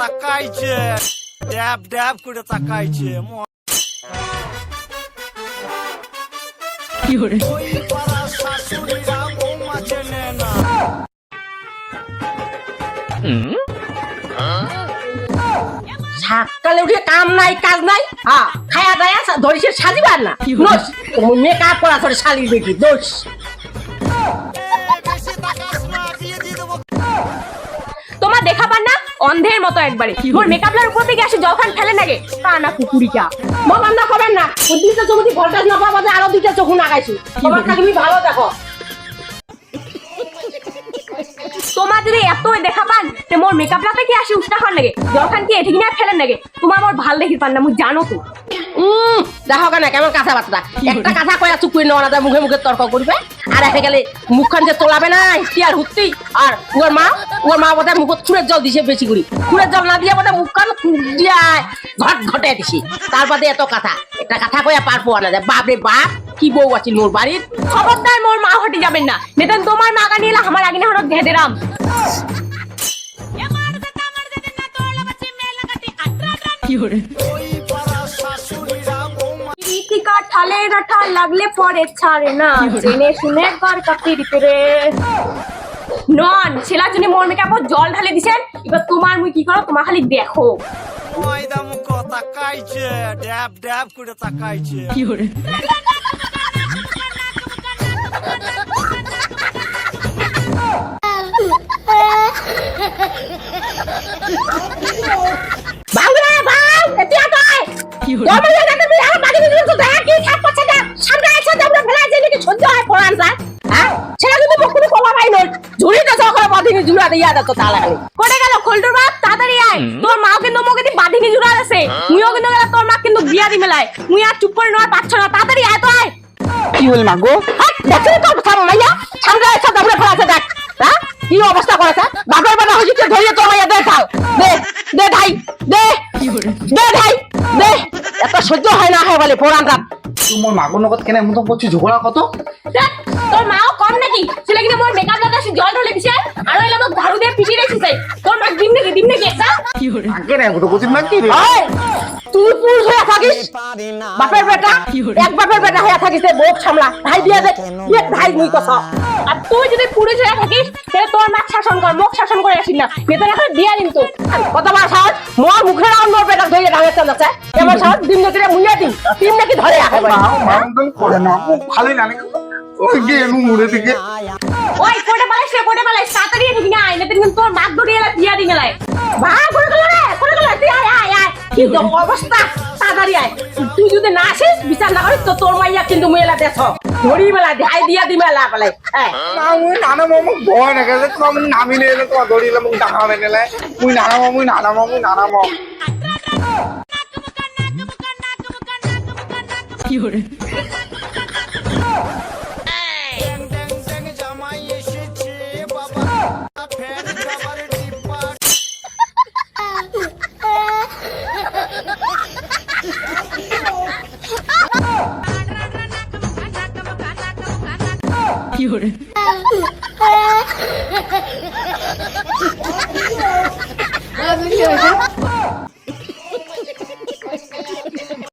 তাকাইছে। ড্যাব ড্যাব করে তাকাইছে ওই পাড়ার শাশুড়িরা বৌমা চেনে না। সকালে উঠে কাম নাই কাজ নাই। হ্যাঁ খায়া দায়া ধরিসে সাজিবার না। মেকআপ করা করে শালির বেটি দোষ। অন্ধের মতো একবারে। মোর মেকআপলার উপর থেকে আসে জলখান ফেলে নাগে। তা না কুকুরিকা বলার না করেন না। ওই দুইটা চোখ দিয়ে ভোল্টেজ না পাওয়া আরও দুইটা চোখ লাগাইছি তোমার তুমি ভালো দেখো। তোমার যদি এতই দেখা পান তে মোর মেকআপলাতে কি আসে উষ্টা খান লাগে জলখান কি এঠিক না ফেলেন লাগে তোমার মোর ভালো দেখি পান না মুই জানো তো। উম দেখো কেন কেমন কাঁচা বাচ্চা একটা কথা কয়া চুপ করে নেওয়া না মুখে মুখে তর্ক করবে। আর এসে গেলে মুখখান যে তোলাবে না আর হুত্তি। আর ওর মা ওর মা বোধহয় মুখত খুঁড়ের জল দিছে বেশি করি। খুঁড়ের জল না দিয়ে বোধহয় মুখখান দিয়া ঘট ঘটে দিছি। তার বাদে এত কথা। একটা কথা কয়া পার পোয়া না যায়। বাপ রে বাপ কি বউ আছিল মোর বাড়ির? খবরদার মোর মা হটে যাবেন না। নেতেন তোমার মা গানি এলা আমার আগে না হরত ঘেদেরাম শাশুড়িরা বৌমা রীতিকা ঠালে রাঠা লাগলে পরে ছাড়ে না। জেনে শুনে ঘর কাপির করে নন ছেলার জন্য মোর মেকআপ জল ঢালে দিছেন। এবার তোমার মুই কি করো? তোমার খালি দেখো। ময়দা মুখ তাকাইছে ড্যাব ড্যাব করে তাকাইছে। বাউ রে বাউ এতিয়া তই গরমে জায়গা বাদিনি জুড়া তো তালা খালি কোটে গেল খোলটুর বাপ? তাড়াতাড়ি আয়। তোর মাও কিন্তু মোকে দি বাঁধিনি জুড়া আছে মুইও কিন্তু গেল তোর মা কিন্তু বিয়া দি মেলায় মুই আর চুপ করে নেওয়ার পাচ্ছ না তাড়াতাড়ি আয় তো আয়। কি হল মাগো হাট দেখছিস তো মাইয়া। সামনে আছে আমরা ফেলা আছে দেখ। হ্যাঁ? কি অবস্থা করেছে? বাপের বাবা হইছে ধরিয়ে তো মাইয়া দে খাও দে দে ভাই দে দে ভাই দে। এত সহ্য হয় না হয় বলে পোড়ান রাত তোমার মাগোর লগত কেনে মতো করছি ঝগড়া কত? তোর মাও নাকি কিনা মোর মেকআপ লাগা জল ঢলে দিছে আর ওইলা মোক ঝাড়ু দিয়ে পিটিয়ে রেখেছে তোর মা দিন নাকি দিন নাকি একটা আগে না গোটো কোচিন নাকি রে তুই পুরুষ হয়ে থাকিস বাপের বেটা এক বাপের বেটা হয়ে থাকিস রে বোক সামলা ভাই দিয়া দে দিয়ে ভাই মুই কস আর তুই যদি পুরুষ হয়ে থাকিস তাহলে তোর মা শাসন কর মোক শাসন করে আসিস না বেতন এখন দিয়া দিন তো কত বার সাহস মোর মুখে রাউন মোর বেটা ধরে ডাঙে চান্দাছে এমন সাহস দিন নাকি রে মুইয়া দিন তিন নাকি ধরে রাখে মা করে না ভালোই ওই গেলু মুড়ে দিকে। ওই কোটে পালাইস রে কোটে পালাইস তাড়াতাড়ি ঠিক না আইনে কিন্তু তোর মাক দড়িয়ে এলা দিয়া দি মেলায় ভাই করে গেল রে করে গেল তুই আয় আয় আয়। কি তো অবস্থা? তাড়াতাড়ি আয়। তুই যদি না আসিস বিচার না করিস তো তোর মাইয়া কিন্তু মুইলা দেছ ধরি বেলা দেখাই দিয়া দি মেলা বেলায় হ্যাঁ। না মুই নানা মামু ভয় না গেছে তোমার নামিলে এলে তোমার দড়িলে মুখ ডাঙা হবে গেলে মুই নানা মামু নানা মামু নানা মামু। ট্যাং কি হয়েছে